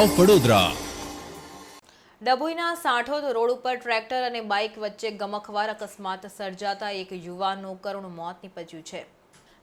Of Vadodara ડભોઈના Santhod road ઉપર tractor અને બાઇક વચ્ચે ગમખવાર અકસ્માત સર્જાતા એક યુવાનનું કરુણ મોત નીપજ્યું છે.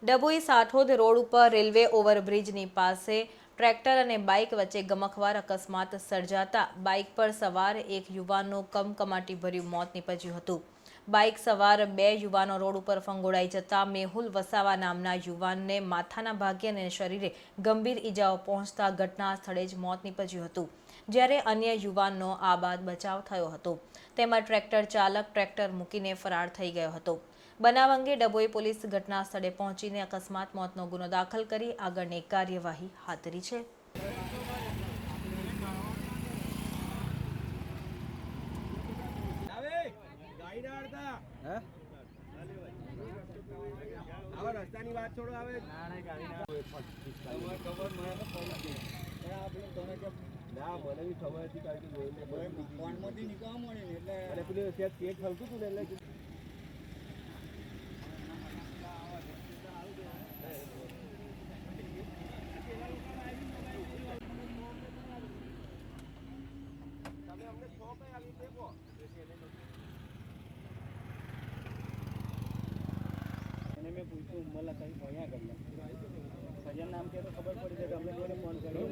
ડભોઈ સાંઠોદ રોડ ઉપર રેલવે ઓવરબ્રિજની પાસે ટ્રેક્ટર અને બાઇક વચ્ચે ગમખવાર અકસ્માત સર્જાતા બાઇક પર સવાર એક યુવાનનું કમકમાટીભર્યું મોત નીપજ્યું હતું. બાઇક સવાર બે યુવાનો રોડ ઉપર ફંગોળાઈ જતા મેહુલ વસાવા નામના યુવાનને માથાના ભાગે અને શરીરે ગંભીર ઈજાઓ પહોંચતા ઘટના સ્થળે જ મોત નીપજ્યું હતું, જ્યારે અન્ય યુવાનનો આ બાદ બચાવ થયો હતો. તેમાં ટ્રેક્ટર ચાલક ટ્રેક્ટર મૂકીને ફરાર થઈ ગયો હતો. બનાવ અંગે ડભોઈ પોલીસ ઘટના સ્થળે પહોંચીને અકસ્માત મોતનો ગુનો દાખલ કરી આગળની કાર્યવાહી હાથ ધરી છે. હવે રસ્તાની વાત છોડો હવે. ના મને બી ખબર હતી કારણ કે ફોનમાંથી નીકળવા મળે એટલે પેલું ત્યાં હલતું હતું ને એટલે સજન નામ કે તો ખબર પડી જાય કે કોઈને ફોન કર્યો.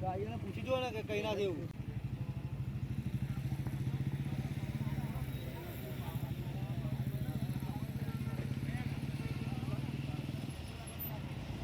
તો આવીને પૂછી જુઓ ને કે કઈ ના જેવું